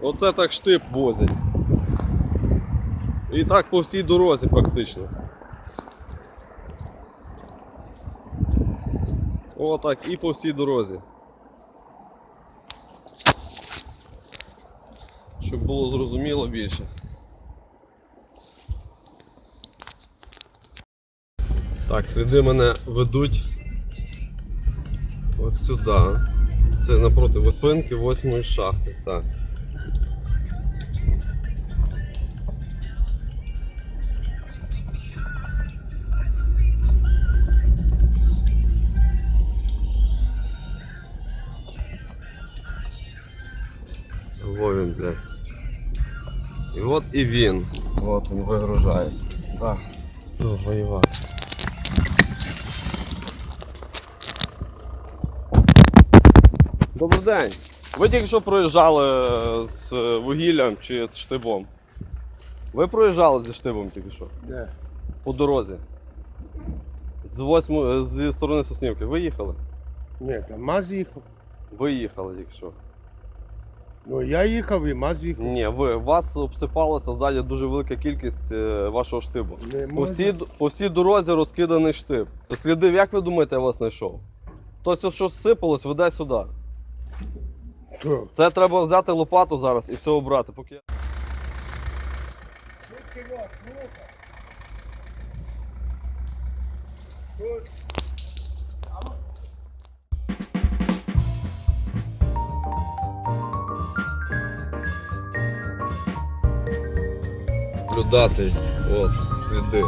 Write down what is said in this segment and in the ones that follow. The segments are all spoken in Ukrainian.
Оце так штип возять. І так по всій дорозі практично. О, так, і по всій дорозі. Щоб було зрозуміло більше. Так, сліди мене ведуть от сюди. Це напроти випинки восьмої шахти. Так. Во він, блядь. І от і він. От він вигружається. Так. Ну, воювати. Добрий день. Ви тільки що проїжджали з вугіллям чи з штибом? Ви проїжджали зі штибом тільки що? Де? По дорозі. З восьмої, зі сторони Соснівки. Ви їхали? Ні, там МАЗ їхав. Ви їхали тільки що. Ну я їхав і МАЗ їхав. Ні, ви вас обсипалася ззаді дуже велика кількість е, вашого штибу. Не По всій, по всій дорозі розкиданий штиб. Слідив, як ви думаєте, я вас знайшов? Хтось, що сипалось, веде сюди. Це треба взяти лопату зараз і все обрати. Поки... Наблюдати, от, сліди.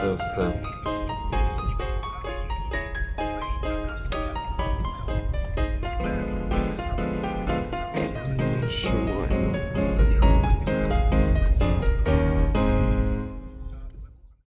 Це, все. Що